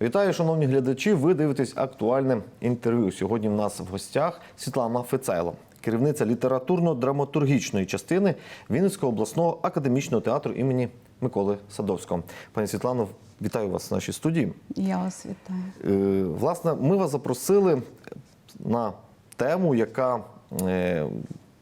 Вітаю, шановні глядачі. Ви дивитесь актуальне інтерв'ю. Сьогодні в нас в гостях Світлана Фецайло, керівниця літературно-драматургічної частини Вінницького обласного академічного театру імені Миколи Садовського. Пані Світлано, вітаю вас в нашій студії. Я вас вітаю. Е, Власне, ми вас запросили на тему, яка е,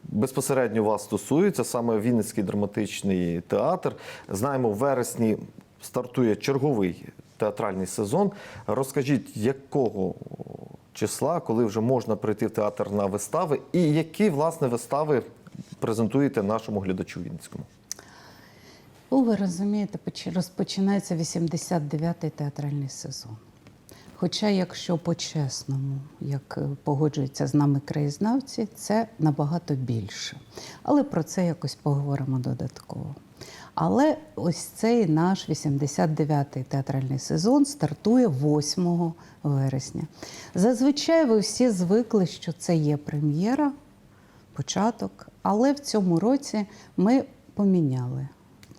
безпосередньо вас стосується, саме Вінницький драматичний театр. Знаємо, в вересні стартує черговий театральний сезон. Розкажіть, якого числа, коли вже можна прийти в театр на вистави, і які власне вистави презентуєте нашому глядачу Вінницькому? Ну, ви розумієте, поч- розпочинається 89-й театральний сезон. Хоча, якщо по-чесному, як е, погоджуються з нами краєзнавці, це набагато більше. Але про це якось поговоримо додатково. Але ось цей наш 89-й театральний сезон стартує 8 вересня. Зазвичай ви всі звикли, що це є прем'єра, початок. Але в цьому році ми поміняли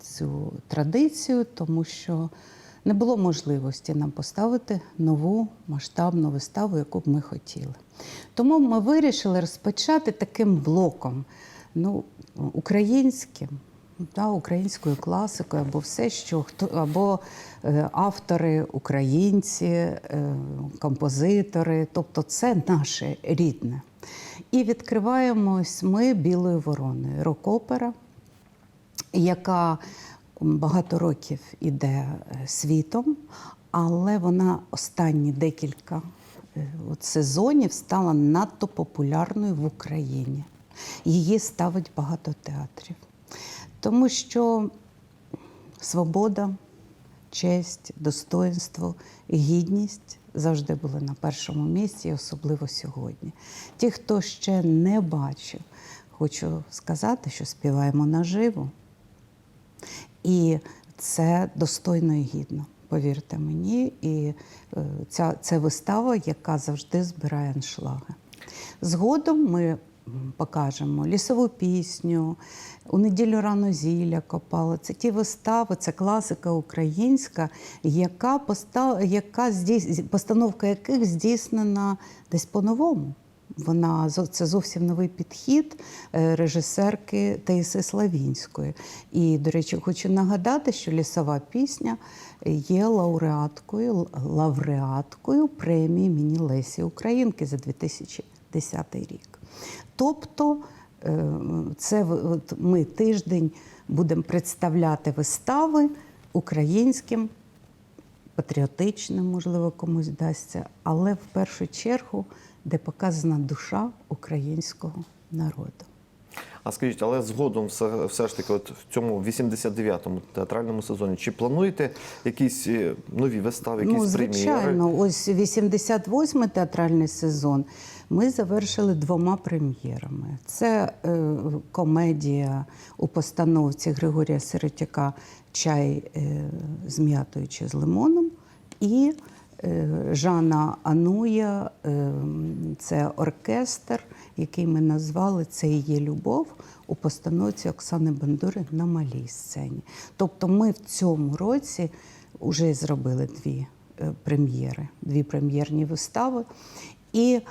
цю традицію, тому що не було можливості нам поставити нову масштабну виставу, яку б ми хотіли. Тому ми вирішили розпочати таким блоком, ну, українським. Да, українською класикою, або все, що хто або е, автори, українці, е, композитори, тобто це наше рідне. І відкриваємось ми білою вороною рок-опера, яка багато років іде е, світом, але вона останні декілька сезонів стала надто популярною в Україні. Її ставить багато театрів. Тому що свобода, честь, достоинство, гідність завжди були на першому місці, особливо сьогодні. Ті, хто ще не бачив, хочу сказати, що співаємо наживо. І це достойно і гідно, повірте мені. І е, ця це вистава, яка завжди збирає аншлаги. Згодом ми покажемо лісову пісню, у неділю рано зілля копали. Це ті вистави, це класика українська, яка, постав, яка здійс, постановка яких здійснена десь по-новому. Вона це зовсім новий підхід е, режисерки Таїси Славінської. І, до речі, хочу нагадати, що лісова пісня є лауреаткою, лауреаткою премії імені Лесі Українки за 2010 рік. Тобто, е, це ми тиждень будемо представляти вистави українським патріотичним, можливо, комусь вдасться, але в першу чергу, де показана душа українського народу. А скажіть, але згодом все, все ж таки, от в цьому 89-му театральному сезоні, чи плануєте якісь е, нові вистави, якісь ну, прем'єри? звичайно, ось 88-й театральний сезон ми завершили двома прем'єрами. Це е, комедія у постановці Григорія Сиротяка Чай е, з м'ятою чи з лимоном. І е, Жана Ануя е, це оркестр, який ми назвали Це і є любов у постановці Оксани Бандури на малій сцені. Тобто ми в цьому році вже зробили дві е, прем'єри, дві прем'єрні вистави. І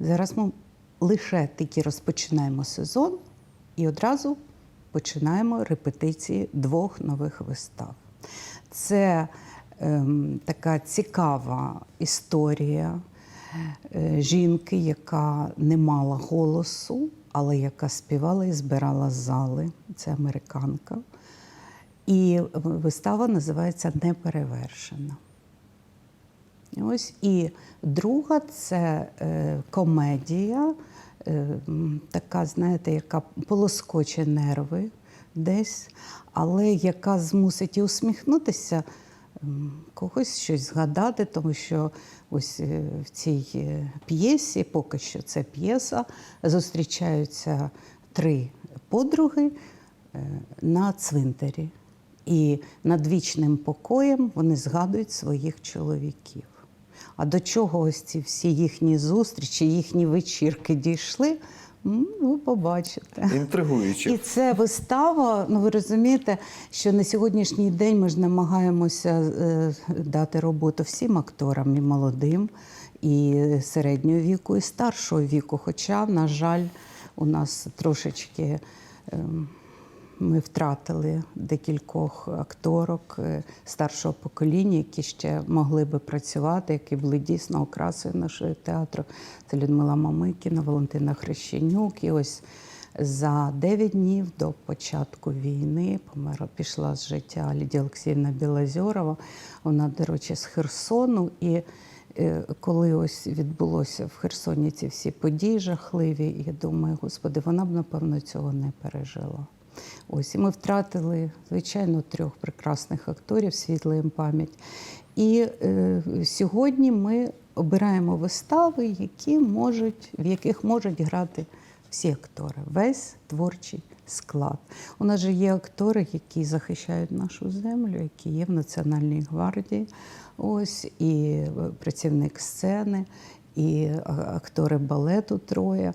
зараз ми лише тільки розпочинаємо сезон і одразу починаємо репетиції двох нових вистав. Це ем, така цікава історія жінки, яка не мала голосу, але яка співала і збирала зали. Це американка. І вистава називається Неперевершена. Ось і друга це е, комедія, е, така, знаєте, яка полоскоче нерви десь, але яка змусить і усміхнутися, когось щось згадати, тому що ось е, в цій е, п'єсі, поки що це п'єса, зустрічаються три подруги е, на цвинтарі. І над вічним покоєм вони згадують своїх чоловіків. А до чого ось ці всі їхні зустрічі, їхні вечірки дійшли, Ви побачите. Інтригуюче. І це вистава. Ну ви розумієте, що на сьогоднішній день ми ж намагаємося е, дати роботу всім акторам, і молодим, і середнього віку, і старшого віку. Хоча, на жаль, у нас трошечки. Ми втратили декількох акторок е, старшого покоління, які ще могли би працювати, які були дійсно окрасою нашого театру. Це Людмила Мамикіна, Валентина Хрещенюк. І ось за 9 днів до початку війни померла, пішла з життя Лідія Олексіївна Білозьорова. Вона, до речі, з Херсону. І е, коли ось відбулося в Херсоні ці всі події жахливі, я думаю, господи, вона б напевно цього не пережила. Ось і ми втратили, звичайно, трьох прекрасних акторів, світла їм пам'ять. І е, сьогодні ми обираємо вистави, які можуть, в яких можуть грати всі актори, весь творчий склад. У нас же є актори, які захищають нашу землю, які є в Національній гвардії, ось і е, працівник сцени, і актори балету троє.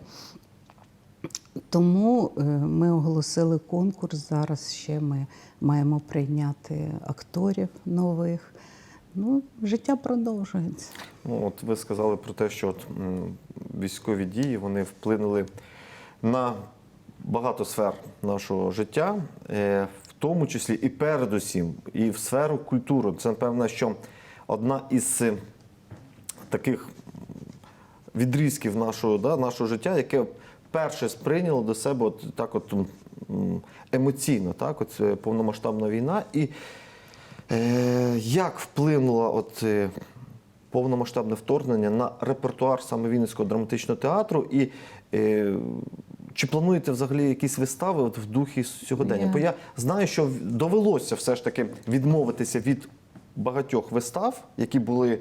Тому е, ми оголосили конкурс. Зараз ще ми маємо прийняти акторів нових. Ну, життя продовжується. Ну, от ви сказали про те, що от, військові дії вони вплинули на багато сфер нашого життя, е, в тому числі і передусім, і в сферу культури. Це, напевно, що одна із е, таких відрізків нашого, да, нашого життя, яке перше сприйняло до себе от, так от, емоційно, так, от, е, повномасштабна війна. І е, як вплинула от, е, повномасштабне вторгнення на репертуар саме Вінницького драматичного театру? І е, чи плануєте взагалі якісь вистави от, в духі сьогодення? Я- Бо я знаю, що довелося все ж таки відмовитися від багатьох вистав, які були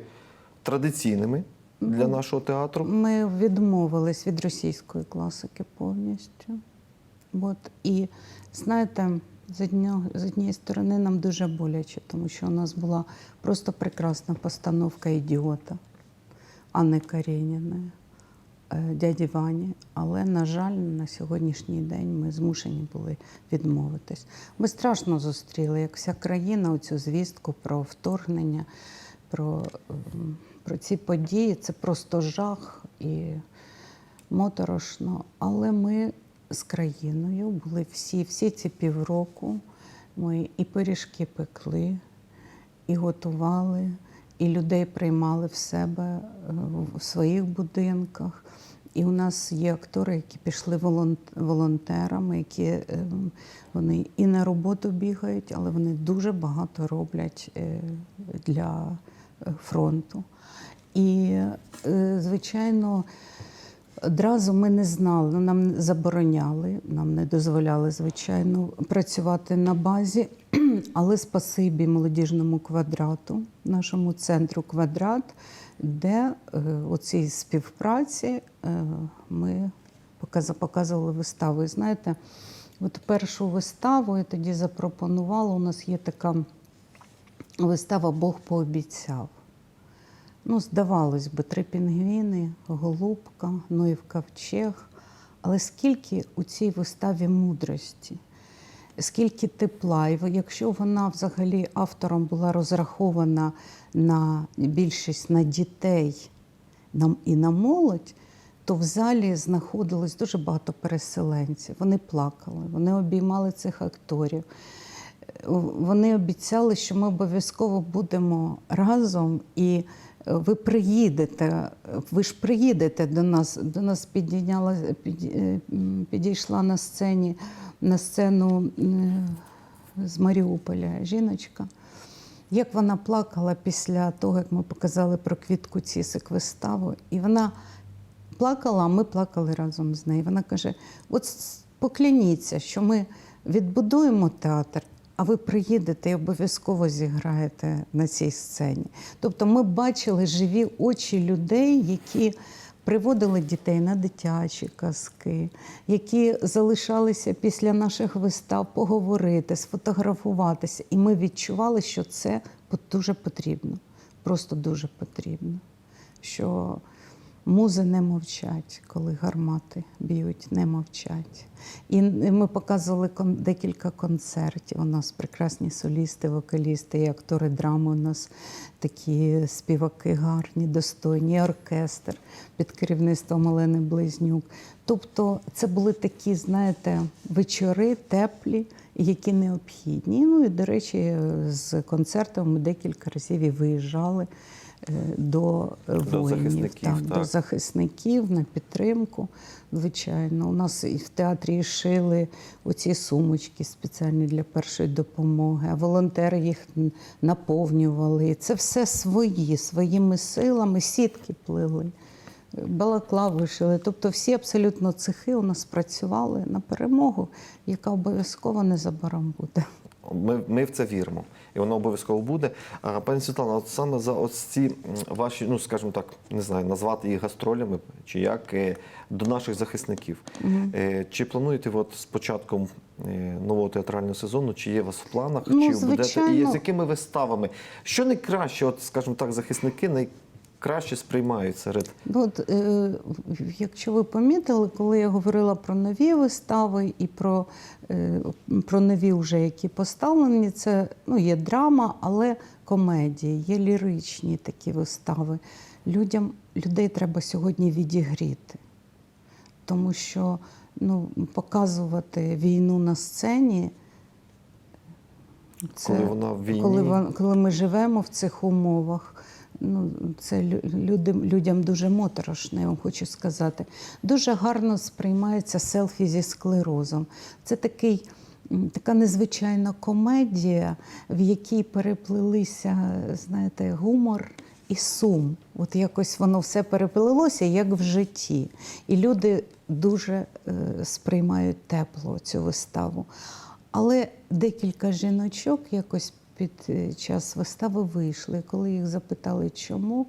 традиційними для нашого театру. Ми відмовились від російської класики повністю. От. І знаєте, з, однього, з однієї сторони нам дуже боляче, тому що у нас була просто прекрасна постановка ідіота Анни Карєніної, е, дяді Вані. Але, на жаль, на сьогоднішній день ми змушені були відмовитись. Ми страшно зустріли, як вся країна, оцю звістку про вторгнення, про, ем, про ці події. Це просто жах і моторошно. Але ми з країною були всі, всі ці півроку. Ми і пиріжки пекли, і готували, і людей приймали в себе е, в своїх будинках. І у нас є актори, які пішли волонтерами, які е, вони і на роботу бігають, але вони дуже багато роблять е, для фронту. І, е, звичайно, Одразу ми не знали, нам забороняли, нам не дозволяли, звичайно, працювати на базі. Але спасибі молодіжному квадрату, нашому центру квадрат, де е, у цій співпраці е, ми показували виставу. І знаєте, от першу виставу я тоді запропонувала. У нас є така вистава Бог пообіцяв. Ну, здавалось би, три пінгвіни, голубка, Ноїв ковчег. Але скільки у цій виставі мудрості, скільки тепла, і якщо вона взагалі автором була розрахована на більшість на дітей і на молодь, то в залі знаходилось дуже багато переселенців. Вони плакали, вони обіймали цих акторів. Вони обіцяли, що ми обов'язково будемо разом, і е, ви приїдете. Ви ж приїдете до нас. До нас підійняла, під- е, підійшла на сцені на сцену е, з Маріуполя жіночка. Як вона плакала після того, як ми показали про квітку Цісик виставу, і вона плакала, а ми плакали разом з нею. Вона каже: от покляніться, що ми відбудуємо театр, а ви приїдете і обов'язково зіграєте на цій сцені. Тобто ми бачили живі очі людей, які приводили дітей на дитячі казки, які залишалися після наших вистав поговорити, сфотографуватися. І ми відчували, що це дуже потрібно, просто дуже потрібно. Що Музи не мовчать, коли гармати б'ють, не мовчать. І ми показували декілька концертів. У нас прекрасні солісти, вокалісти і актори драми. У нас такі співаки гарні, достойні, оркестр під керівництвом Олени Близнюк. Тобто це були такі, знаєте, вечори теплі, які необхідні. Ну і, до речі, з концертом ми декілька разів і виїжджали до, е, До воїнів, захисників, так, до захисників на підтримку. Звичайно, у нас і в театрі шили оці сумочки спеціальні для першої допомоги, а волонтери їх наповнювали. Це все свої, своїми силами, сітки плели, балаклави шили. Тобто всі абсолютно цехи у нас працювали на перемогу, яка обов'язково незабаром буде. Ми, ми в це віримо, і воно обов'язково буде. А, пані Світлана, от саме за ось ці ваші, ну скажімо так, не знаю, назвати їх гастролями чи як е, до наших захисників. Е, Чи плануєте ви от з початком е, нового театрального сезону, чи є у вас в планах, Ну, чи будете і з якими виставами? Що найкраще, от скажімо так, захисники найкраще сприймають серед Ну, от, е, якщо ви помітили, коли я говорила про нові вистави і про, е, про нові, вже які поставлені, це ну, є драма, але комедії, є ліричні такі вистави. Людям, людей треба сьогодні відігріти, тому що ну, показувати війну на сцені. Коли вона в війні. Коли, коли ми живемо в цих умовах, ну, це людям, людям дуже моторошно, я вам хочу сказати. Дуже гарно сприймається селфі зі склерозом. Це такий. Така незвичайна комедія, в якій переплилися, знаєте, гумор і сум. От якось воно все переплилося, як в житті. І люди дуже е, сприймають тепло цю виставу. Але декілька жіночок якось під е, час вистави вийшли. Коли їх запитали, чому,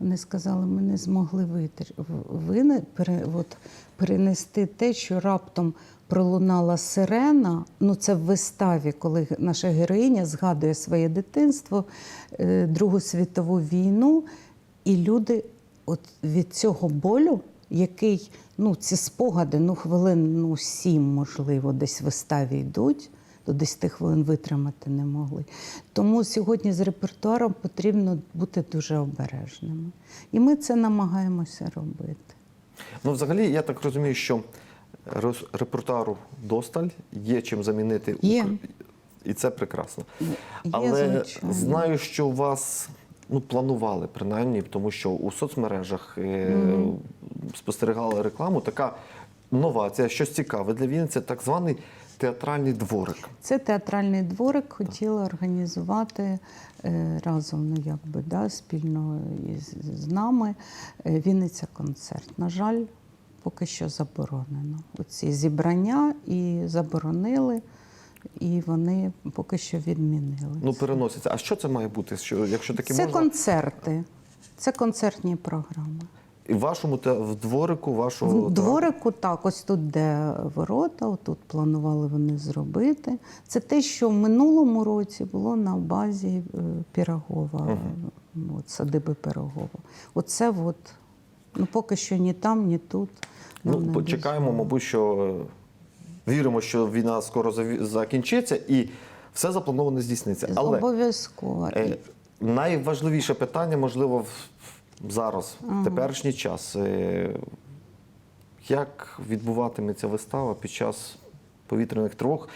вони сказали, ми не змогли витер... в- вине- пере... от, перенести те, що раптом пролунала сирена. Ну, це в виставі, коли наша героїня згадує своє дитинство, е, Другу світову війну, і люди от від цього болю, який, ну, ці спогади, ну, хвилин ну, сім, можливо, десь в виставі йдуть, до 10 хвилин витримати не могли. Тому сьогодні з репертуаром потрібно бути дуже обережними. І ми це намагаємося робити. Ну, взагалі, я так розумію, що роз- репертуару досталь, є чим замінити Є. І це прекрасно. Є, Але звичайно. знаю, що у вас ну, планували, принаймні, тому що у соцмережах е, спостерігали рекламу. Така новація, щось цікаве для Вінниці, так званий театральний дворик. Це театральний дворик хотіла організувати е, разом, ну якби да, спільно з нами е, Вінниця концерт. На жаль, поки що заборонено. Оці зібрання і заборонили, і вони поки що відмінили. Ну, це. переноситься. А що це має бути? Що, якщо таке це можна? концерти, це концертні програми. І в вашому те- в дворику вашого В дворику так, ось тут де ворота, отут планували вони зробити. Це те, що в минулому році було на базі е, Пірогова, от, садиби Пірогова. Оце от, ну поки що ні там, ні тут. Ну, почекаємо, мабуть, що е, віримо, що війна скоро закінчиться і все заплановане здійсниться. Але Обов'язково. е, найважливіше питання, можливо, в- в- зараз, теперішній час. Е, Як відбуватиметься вистава під час повітряних тривог?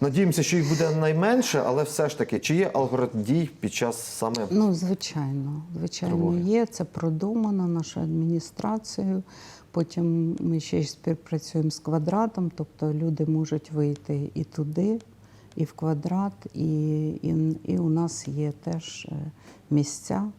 Надіємося, що їх буде найменше, але все ж таки, чи є алгоритм дій під час саме Ну, звичайно, звичайно, Тривоги. є. Це продумано нашою адміністрацією. Потім ми ще й співпрацюємо з квадратом, тобто люди можуть вийти і туди, і в квадрат, і, і, і у нас є теж е, місця,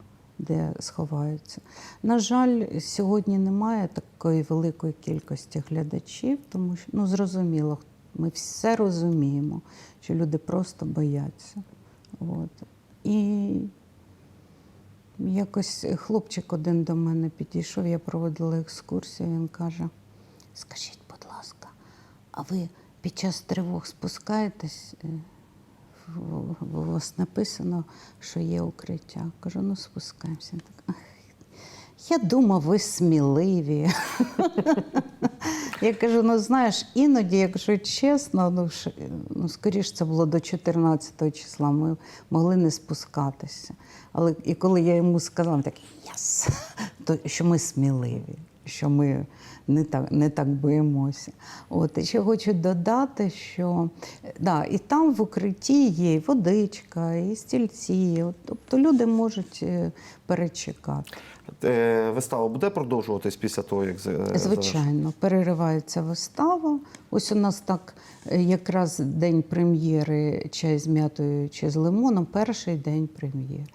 де сховаються. На жаль, сьогодні немає такої великої кількості глядачів, тому що ну зрозуміло, ми все розуміємо, що люди просто бояться. От. І якось хлопчик один до мене підійшов, я проводила екскурсію, він каже: Скажіть, будь ласка, а ви під час тривог спускаєтесь? У вас написано, що є укриття. Кажу, ну спускаємося. Так, «Ах, Я думав, ви сміливі. Я кажу: ну знаєш, іноді, якщо чесно, ну, ну скоріш це було до 14 числа, ми могли не спускатися. Але і коли я йому сказала, такий єс, то що ми сміливі, що ми не так, не так боїмося. От і ще хочу додати, що да, і там в укритті є і водичка, і стільці. От, тобто люди можуть е, перечекати. Е, Вистава буде продовжуватись після того, як? Звичайно, переривається вистава. Ось у нас так е, якраз день прем'єри чай з м'ятою чи з лимоном, перший день прем'єри.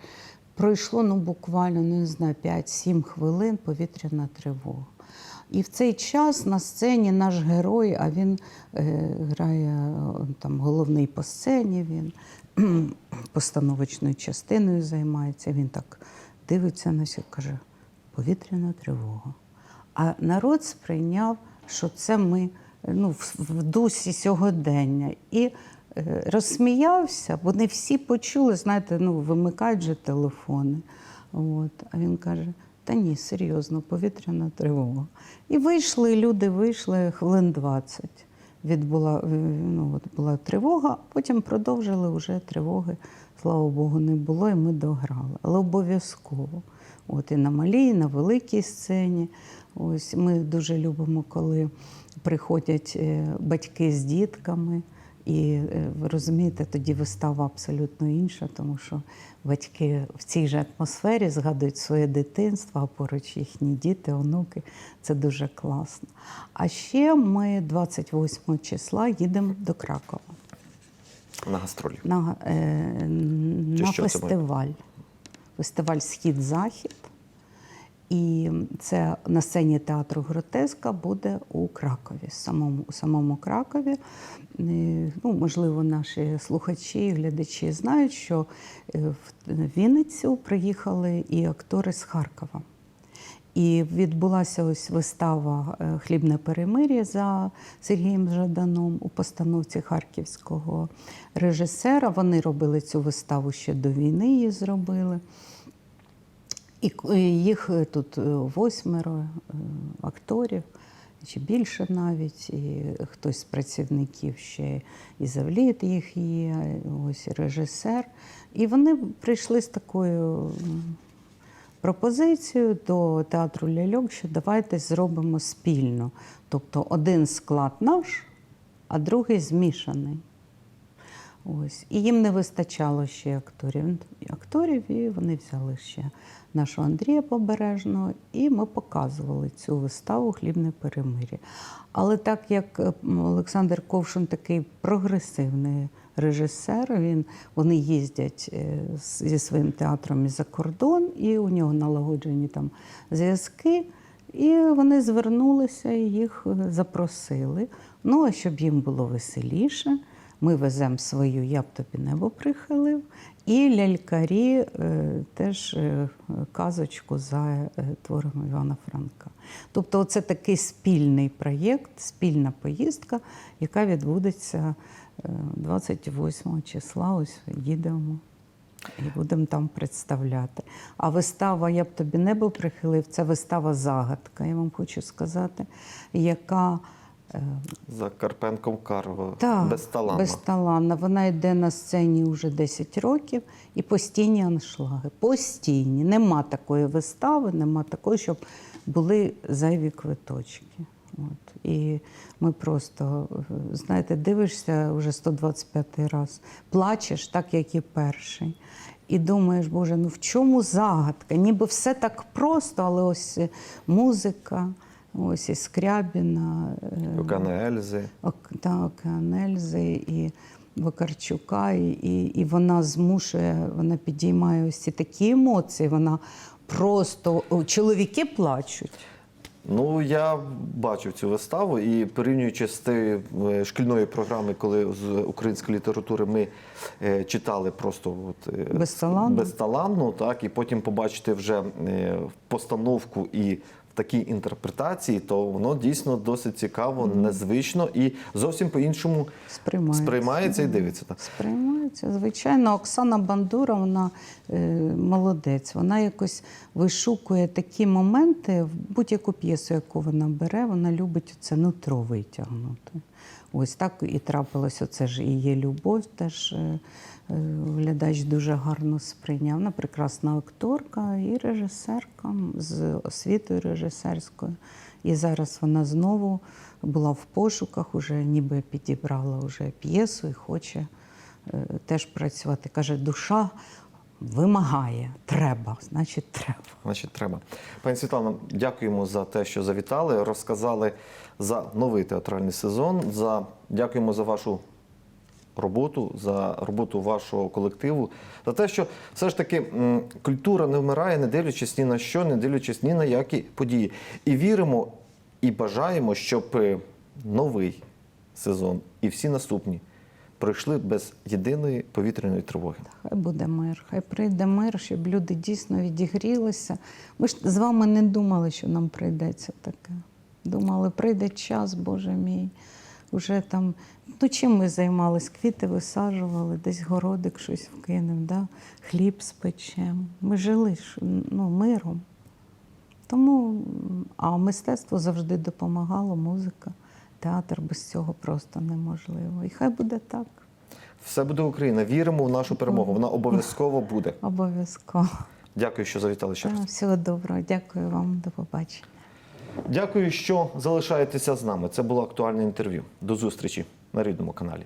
Пройшло ну, буквально ну, не знаю, 5-7 хвилин повітряна тривога. І в цей час на сцені наш герой, а він е, грає е, там головний по сцені, він постановочною частиною займається. Він так дивиться на все, каже: повітряна тривога. А народ сприйняв, що це ми ну, в, в дусі сьогодення. І е, розсміявся, вони всі почули, знаєте, ну, вимикають же телефони. От. А він каже: та ні, серйозно, повітряна тривога. І вийшли, люди вийшли хвилин 20. Відбула, е, ну, от була тривога, потім продовжили вже тривоги, слава Богу, не було, і ми дограли. Але обов'язково. От і на малій, і на великій сцені. Ось ми дуже любимо, коли приходять е, батьки з дітками. І е, ви розумієте, тоді вистава абсолютно інша, тому що батьки в цій же атмосфері згадують своє дитинство, а поруч їхні діти, онуки. Це дуже класно. А ще ми 28 числа їдемо до Кракова на гастролі. на, е, на фестиваль. Фестиваль Схід-Захід. І це на сцені театру Гротеска буде у Кракові, самому, у самому Кракові. Е, Ну, можливо, наші слухачі і глядачі знають, що е, в Вінницю приїхали і актори з Харкова. І відбулася ось вистава е, Хлібне перемир'я за Сергієм Жаданом у постановці харківського режисера. Вони робили цю виставу ще до війни, її зробили. І їх е, тут е, восьмеро е, акторів, чи більше навіть, і хтось з працівників ще і завліт їх є, ось режисер. І вони прийшли з такою м, пропозицію до театру ляльок, що давайте зробимо спільно. Тобто один склад наш, а другий змішаний. Ось. І їм не вистачало ще акторів. акторів, і вони взяли ще нашого Андрія Побережного, і ми показували цю виставу Хлібне перемир'я. Але так як е, Олександр Ковшин такий прогресивний режисер, він, вони їздять е, зі своїм театром за кордон, і у нього налагоджені там зв'язки. І вони звернулися і їх е, запросили. Ну, а щоб їм було веселіше, ми веземо свою Я б тобі небо прихилив. І лялькарі е, теж е, казочку за е, твором Івана Франка. Тобто, це такий спільний проєкт, спільна поїздка, яка відбудеться е, 28 числа. Ось їдемо. І будемо там представляти. А вистава Я б тобі небо прихилив це вистава загадка, я вам хочу сказати, яка За Карпенком Карво. так, Безталанно. безталанна. Вона йде на сцені вже 10 років і постійні аншлаги. Постійні. Нема такої вистави, нема такої, щоб були зайві квиточки. От. І ми просто, е, знаєте, дивишся вже 125 раз, плачеш так, як і перший. І думаєш, Боже, ну в чому загадка? Ніби все так просто, але ось е, музика, ось і Скрябіна. е, Окана Ельзи. Ок- та, Океан Ельзи і Вакарчука, і, і, і вона змушує, вона підіймає ось ці такі емоції. Вона просто чоловіки плачуть. Ну, я бачив цю виставу і порівнюючи з тією е, шкільної програми, коли з української літератури ми е, читали просто от, Безталанно. безталанно, так, і потім побачити вже постановку і такій інтерпретації, то воно дійсно досить цікаво, незвично і зовсім по-іншому Сприймається. сприймається і дивиться. Так. Сприймається. Звичайно, Оксана Бандура, вона е, молодець. Вона якось вишукує такі моменти в будь-яку п'єсу, яку вона бере, вона любить це нутро витягнути. Ось так і трапилось. Оце ж і є любов, теж е, глядач дуже гарно сприйняв. Вона прекрасна акторка і режисерка з освітою режисерською. І зараз вона знову була в пошуках, уже ніби підібрала вже п'єсу і хоче е, теж працювати. Каже, душа вимагає, треба, значить, треба. Значить, треба. Пані Світлано, дякуємо за те, що завітали, розказали за новий театральний сезон. За дякуємо за вашу роботу, за роботу вашого колективу, за те, що все ж таки культура не вмирає, не дивлячись ні на що, не дивлячись ні на які події. І віримо і бажаємо, щоб е, новий сезон і всі наступні пройшли без єдиної повітряної тривоги. Хай буде мир, хай прийде мир, щоб люди дійсно відігрілися. Ми ж з вами не думали, що нам прийдеться таке. Думали, прийде час, Боже мій. Уже там, ну чим ми займались? Квіти висаджували, десь городик щось вкинемо, да? хліб спечемо. Ми жили ну, миром. Тому, а мистецтво завжди допомагало, музика, театр без цього просто неможливо. І хай буде так, Все буде Україна. Віримо в нашу перемогу. Вона обов'язково буде. обов'язково. Дякую, що завітали ще раз. Всього доброго, дякую вам, до побачення. Дякую, що залишаєтеся з нами. Це було актуальне інтерв'ю. До зустрічі на рідному каналі.